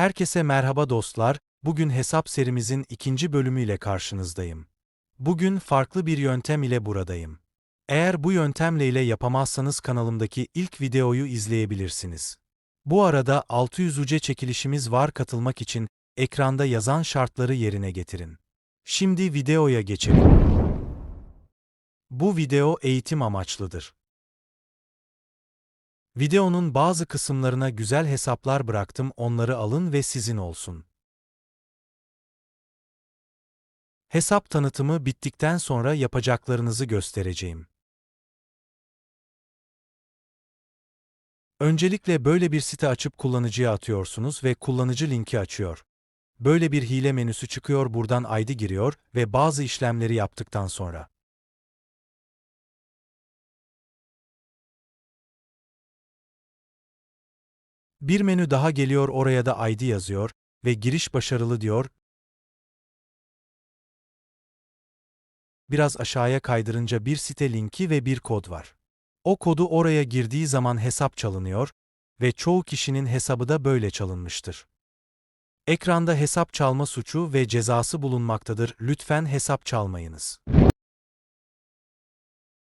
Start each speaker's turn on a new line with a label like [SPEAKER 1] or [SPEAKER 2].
[SPEAKER 1] Herkese merhaba dostlar, bugün hesap serimizin ikinci bölümüyle karşınızdayım. Bugün farklı bir yöntem ile buradayım. Eğer bu yöntemle ile yapamazsanız kanalımdaki ilk videoyu izleyebilirsiniz. Bu arada 600 UC çekilişimiz var katılmak için ekranda yazan şartları yerine getirin. Şimdi videoya geçelim. Bu video eğitim amaçlıdır. Videonun bazı kısımlarına güzel hesaplar bıraktım, onları alın ve sizin olsun. Hesap tanıtımı bittikten sonra yapacaklarınızı göstereceğim. Öncelikle böyle bir site açıp kullanıcıya atıyorsunuz ve kullanıcı linki açıyor. Böyle bir hile menüsü çıkıyor buradan ID giriyor ve bazı işlemleri yaptıktan sonra. Bir menü daha geliyor oraya da ID yazıyor ve giriş başarılı diyor. Biraz aşağıya kaydırınca bir site linki ve bir kod var. O kodu oraya girdiği zaman hesap çalınıyor ve çoğu kişinin hesabı da böyle çalınmıştır. Ekranda hesap çalma suçu ve cezası bulunmaktadır. Lütfen hesap çalmayınız.